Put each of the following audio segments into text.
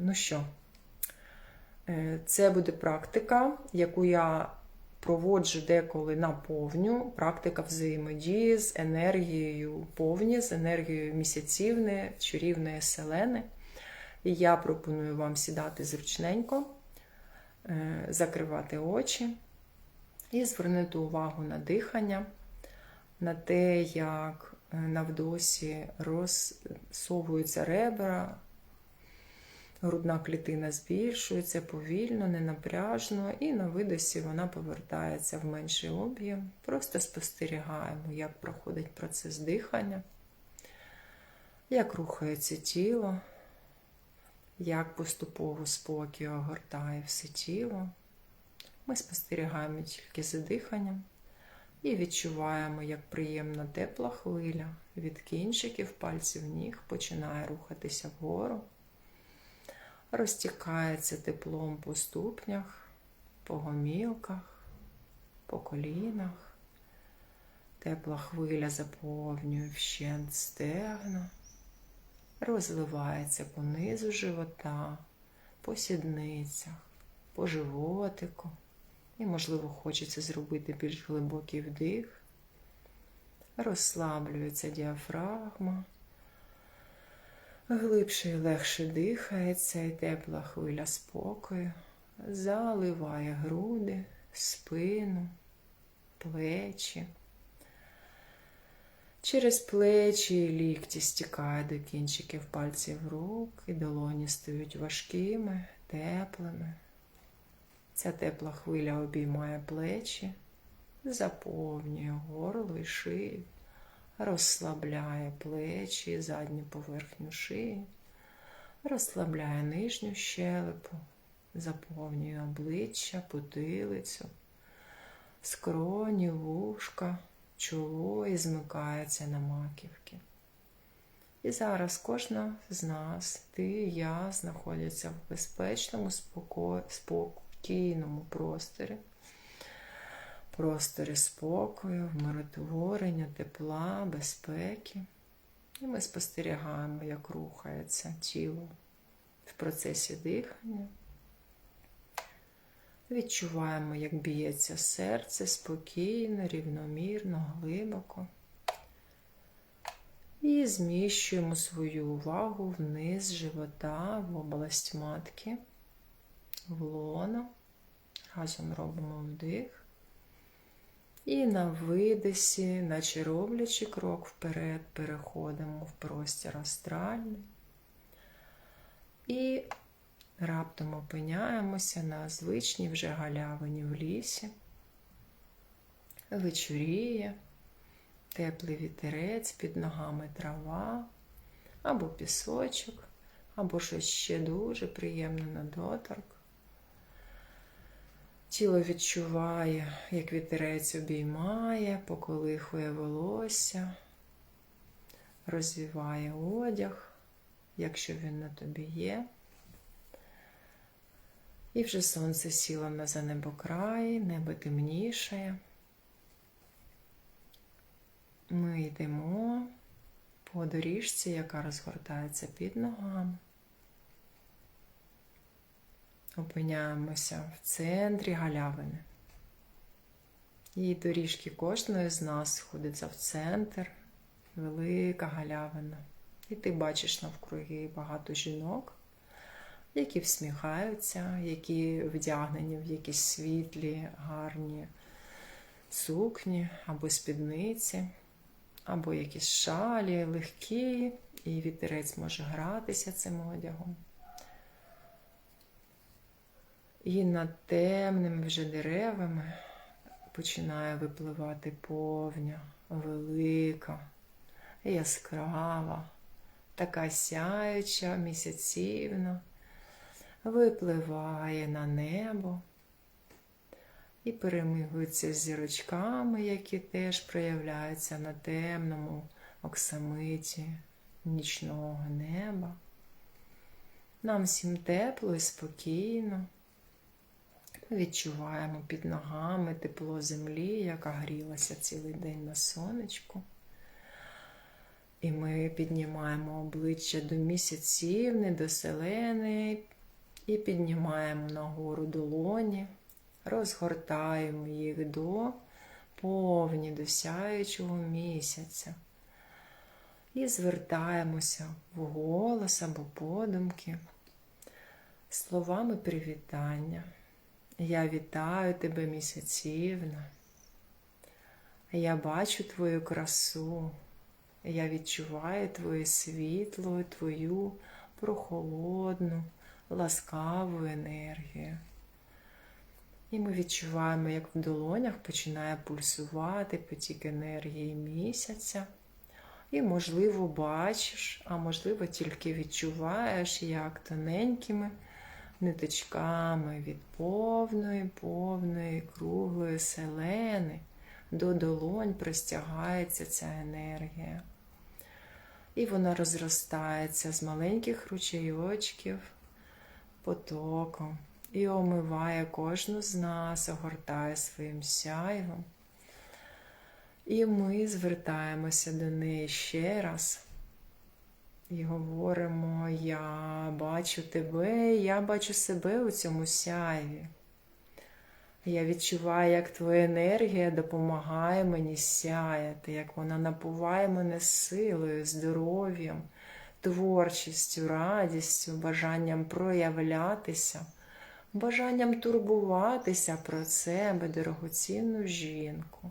Ну що, е, це буде практика, яку я проводжу деколи на повню. Практика взаємодії з енергією повні, з енергією місяцівни, чарівної селени. І я пропоную вам сідати зручненько, е, закривати очі і звернути увагу на дихання, на те, як е, навдосі розсовуються ребра, грудна клітина збільшується повільно, ненапряжно, і на видосі вона повертається в менший об'єм. Просто спостерігаємо, як проходить процес дихання, як рухається тіло, як поступово спокій огортає все тіло. Ми спостерігаємо тільки за диханням і відчуваємо, як приємна тепла хвиля від кінчиків пальців ніг починає рухатися вгору, розтікається теплом по ступнях, по гомілках, по колінах. Тепла хвиля заповнює вщент стегна, розливається по низу живота, по сідницях, по животику. І, можливо, хочеться зробити більш глибокий вдих. Розслаблюється діафрагма. Глибше і легше дихається, і тепла хвиля спокою заливає груди, спину, плечі. Через плечі і лікті стікає до кінчиків пальців рук, і долоні стають важкими, теплими. Ця тепла хвиля обіймає плечі, заповнює горло і шию, розслабляє плечі, задню поверхню шиї, розслабляє нижню щелепу, заповнює обличчя, потилицю, скроні, вушка, чоло і змикається на маківки. І зараз кожна з нас, ти і я, знаходяться в безпечному спокійному просторі, просторі спокою, вмиротворення, тепла, безпеки. І ми спостерігаємо, як рухається тіло в процесі дихання. Відчуваємо, як б'ється серце спокійно, рівномірно, глибоко. І зміщуємо свою увагу вниз живота в область матки в лоно. Разом робимо вдих. І на видисі, наче роблячи крок вперед, переходимо в простір астральний. І раптом опиняємося на звичній вже галявині в лісі. Вечоріє, теплий вітерець, під ногами трава, або пісочок, або щось ще дуже приємне на доторк. Тіло відчуває, як вітерець обіймає, поколихує волосся, розвіває одяг, якщо він на тобі є. І вже сонце сіло на занебокраї, небо темнішає. Ми йдемо по доріжці, яка розгортається під ногами. Опиняємося в центрі галявини. І доріжки кожної з нас сходиться в центр, велика галявина. І ти бачиш навкруги багато жінок, які всміхаються, які вдягнені в якісь світлі, гарні сукні або спідниці, або якісь шалі, легкі, і вітерець може гратися цим одягом. І над темними вже деревами починає випливати повня, велика, яскрава, така сяюча, місяцівна, випливає на небо і перемигується з зірочками, які теж проявляються на темному оксамиті нічного неба. Нам всім тепло і спокійно. Відчуваємо під ногами тепло землі, яка грілася цілий день на сонечку. І ми піднімаємо обличчя до місяцівни, до селени, і піднімаємо нагору долоні, розгортаємо їх до повні, до сяючого місяця. І звертаємося в голос або подумки словами привітання. Я вітаю тебе, місяцівна. Я бачу твою красу. Я відчуваю твоє світло, твою прохолодну, ласкаву енергію. І ми відчуваємо, як в долонях починає пульсувати потік енергії місяця. І, можливо, бачиш, а можливо, тільки відчуваєш, як тоненькими ниточками від повної, повної, круглої селени до долонь простягається ця енергія. І вона розростається з маленьких ручейочків потоком і омиває кожну з нас, огортає своїм сяйвом. І ми звертаємося до неї ще раз і говоримо: Я бачу тебе, я бачу себе у цьому сяйві. Я відчуваю, як твоя енергія допомагає мені сяяти, як вона напуває мене силою, здоров'ям, творчістю, радістю, бажанням проявлятися, бажанням турбуватися про себе, дорогоцінну жінку.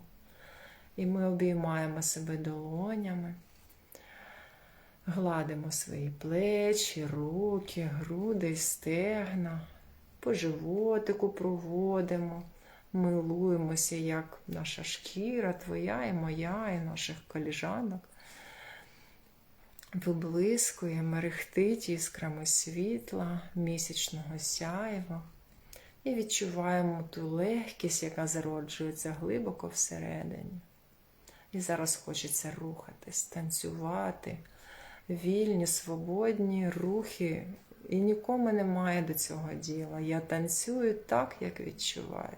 І ми обіймаємо себе долонями, гладимо свої плечі, руки, груди, стегна, по животику проводимо, милуємося, як наша шкіра, твоя і моя, і наших коліжанок. Виблискує, мерехтить іскрами світла, місячного сяєва. І відчуваємо ту легкість, яка зароджується глибоко всередині. І зараз хочеться рухатись, танцювати, вільні, свободні рухи. І нікому немає до цього діла. Я танцюю так, як відчуваю.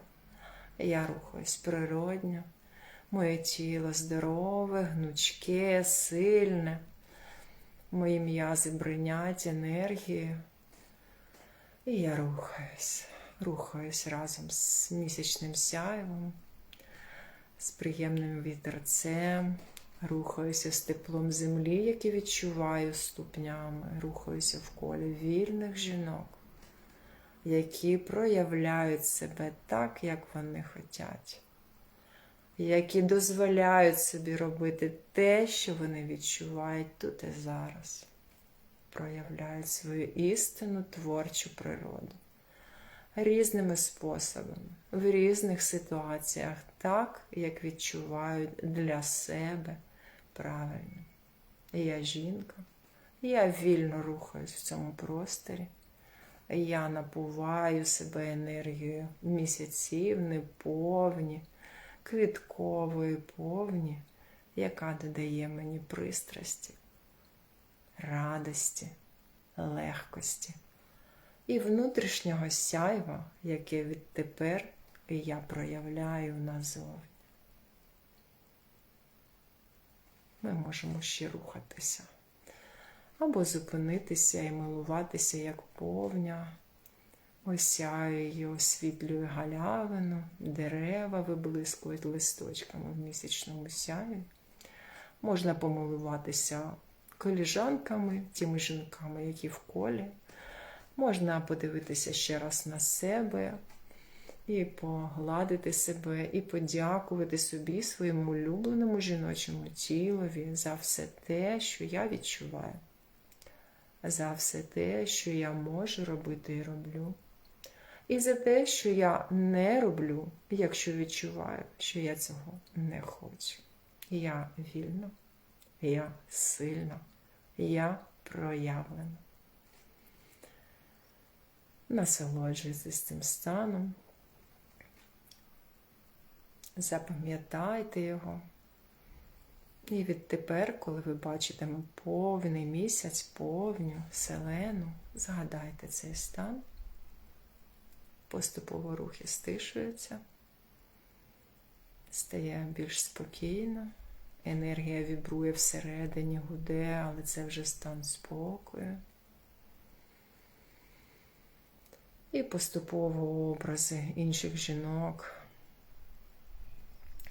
Я рухаюсь природньо, моє тіло здорове, гнучке, сильне, мої м'язи бринять енергією. І я рухаюсь, рухаюсь разом з місячним сяйвом з приємним вітерцем, рухаюся з теплом землі, яке відчуваю ступнями, рухаюся в колі вільних жінок, які проявляють себе так, як вони хочуть, які дозволяють собі робити те, що вони відчувають тут і зараз, проявляють свою істинну творчу природу. Різними способами, в різних ситуаціях, так, як відчувають для себе правильно. Я жінка, я вільно рухаюсь в цьому просторі. Я напуваю себе енергією місяців, неповні, квіткової повні, яка додає мені пристрасті, радості, легкості і внутрішнього сяйва, яке відтепер я проявляю назовні. Ми можемо ще рухатися. Або зупинитися і милуватися, як повня, осяє освітлює галявину, дерева виблискують листочками в місячному сяї. Можна помилуватися коліжанками, тими жінками, які в колі. Можна подивитися ще раз на себе, і погладити себе, і подякувати собі, своєму улюбленому жіночому тілові за все те, що я відчуваю, за все те, що я можу робити і роблю. І за те, що я не роблю, якщо відчуваю, що я цього не хочу. Я вільна, я сильна, я проявлена. Насолоджуйтесь цим станом. Запам'ятайте його. І відтепер, коли ви бачите повний місяць, повню селену, згадайте цей стан. Поступово рухи стишуються, стає більш спокійно, енергія вібрує всередині, гуде, але це вже стан спокою. І поступово образи інших жінок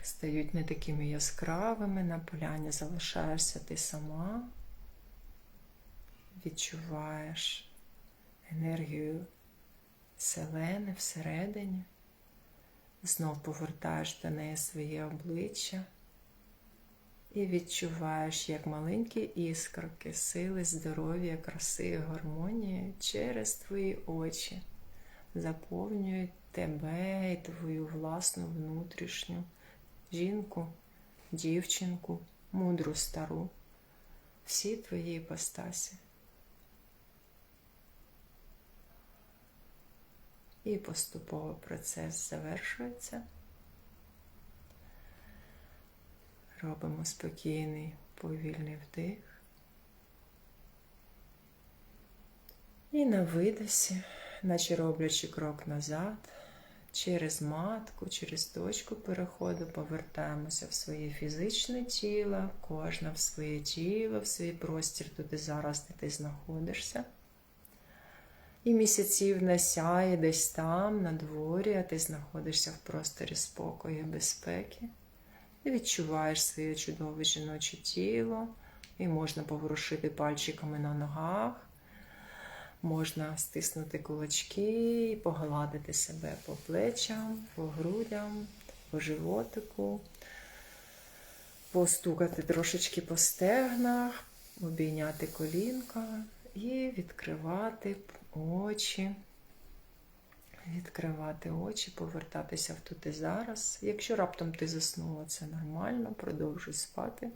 стають не такими яскравими, на поляні залишаєшся ти сама, відчуваєш енергію селени всередині, знов повертаєш до неї своє обличчя і відчуваєш, як маленькі іскорки, сили, здоров'я, краси і гармонії через твої очі заповнюють тебе і твою власну внутрішню жінку, дівчинку, мудру стару, всі твої іпостасі. І поступово процес завершується. Робимо спокійний повільний вдих. І на видосі, наче роблячи крок назад, через матку, через точку переходу повертаємося в своє фізичне тіло, кожна в своє тіло, в свій простір туди зараз, де ти знаходишся. І місяців не сяє десь там, на дворі, а ти знаходишся в просторі спокою і безпеки. І відчуваєш своє чудове жіноче тіло, і можна поворушити пальчиками на ногах, можна стиснути кулачки, погладити себе по плечам, по грудям, по животику, постукати трошечки по стегнах, обійняти колінка і відкривати очі. Відкривати очі, повертатися в тут і зараз. Якщо раптом ти заснула, це нормально, продовжуй спати.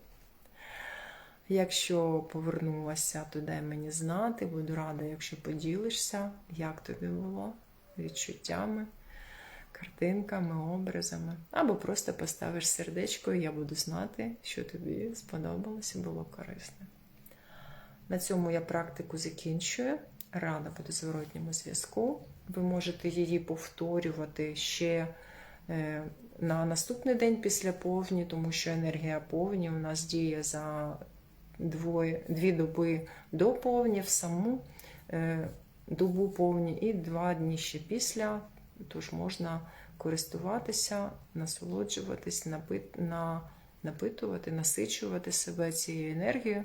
Якщо повернулася, то дай мені знати, буду рада, якщо поділишся, як тобі було, відчуттями, картинками, образами. Або просто поставиш сердечко, і я буду знати, що тобі сподобалося було корисне. На цьому я практику закінчую. Рада буде зворотньому зв'язку. Ви можете її повторювати ще е, на наступний день після повні, тому що енергія повні у нас діє за двоє, дві доби до повні, в саму е, добу повні і два дні ще після. Тож можна користуватися, насолоджуватись, напит, на, напитувати, насичувати себе цією енергією.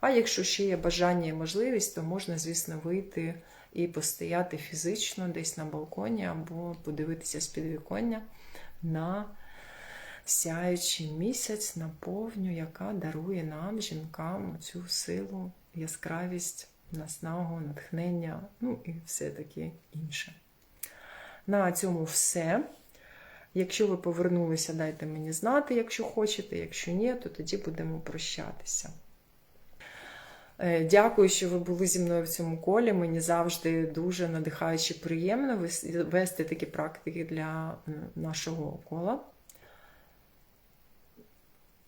А якщо ще є бажання і можливість, то можна, звісно, вийти і постояти фізично десь на балконі, або подивитися з підвіконня на сяючий місяць, на повню, яка дарує нам, жінкам, цю силу, яскравість, наснагу, натхнення, ну і все таке інше. На цьому все. Якщо ви повернулися, дайте мені знати, якщо хочете. Якщо ні, то тоді будемо прощатися. Е, Дякую, що ви були зі мною в цьому колі. Мені завжди дуже надихаюче приємно вести такі практики для нашого кола.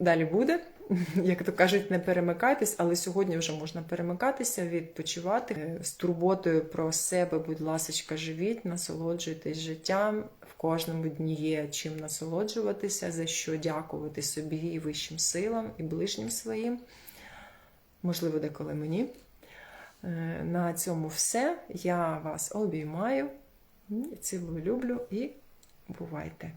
Далі буде. Як то кажуть, не перемикайтесь, але сьогодні вже можна перемикатися, відпочивати з турботою про себе, будь ласка, живіть, насолоджуйтесь життям. В кожному дні є чим насолоджуватися, за що дякувати собі і вищим силам, і ближнім своїм можливо, деколи мені. Е, на цьому все. Я вас обіймаю, цілую, люблю і бувайте!